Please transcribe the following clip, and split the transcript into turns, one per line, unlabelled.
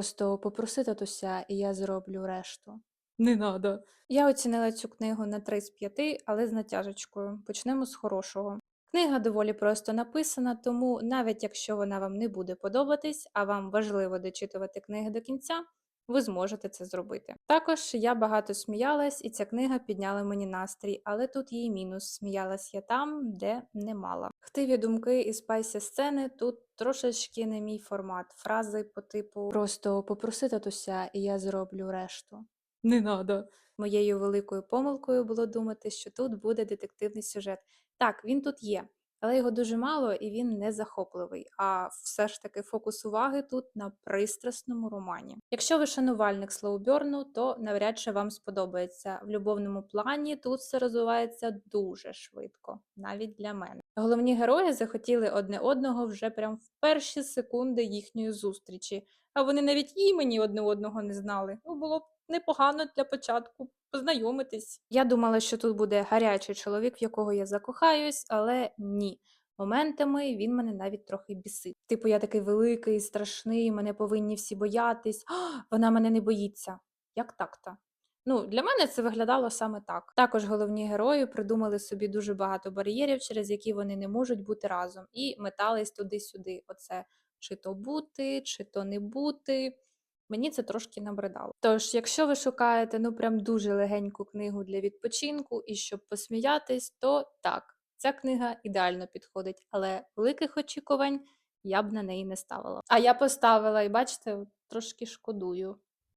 Просто попроси татуся, і я зроблю решту.
Не надо.
Я оцінила цю книгу на 3 з 5, але з натяжечкою. Почнемо з хорошого. Книга доволі просто написана, тому навіть якщо вона вам не буде подобатись, а вам важливо дочитувати книги до кінця, ви зможете це зробити. Також я багато сміялась, і ця книга підняла мені настрій, але тут і мінус. Сміялась я там, де не мала. Хтиві думки і спайсі сцени тут трошечки не мій формат. Фрази по типу Просто попроси татуся, і я зроблю решту.
Не надо.
Моєю великою помилкою було думати, що тут буде детективний сюжет. Так, він тут є, але його дуже мало і він не захопливий. А все ж таки фокус уваги тут на пристрасному романі. Якщо ви шанувальник слоуберну, то навряд чи вам сподобається. В любовному плані тут все розвивається дуже швидко, навіть для мене. Головні герої захотіли одне одного вже прям в перші секунди їхньої зустрічі, а вони навіть імені одне одного не знали. Ну було б непогано для початку познайомитись. Я думала, що тут буде гарячий чоловік, в якого я закохаюсь, але ні. Моментами він мене навіть трохи бісив. Типу, я такий великий, страшний, мене повинні всі боятись. «А, Вона мене не боїться. Як так-то? Ну, для мене це виглядало саме так. Також головні герої придумали собі дуже багато бар'єрів, через які вони не можуть бути разом, і метались туди-сюди. Оце чи то бути, чи то не бути. Мені це трошки набридало. Тож, якщо ви шукаєте ну прям дуже легеньку книгу для відпочинку і щоб посміятись, то так, ця книга ідеально підходить, але великих очікувань я б на неї не ставила. А я поставила, і бачите, трошки шкодую.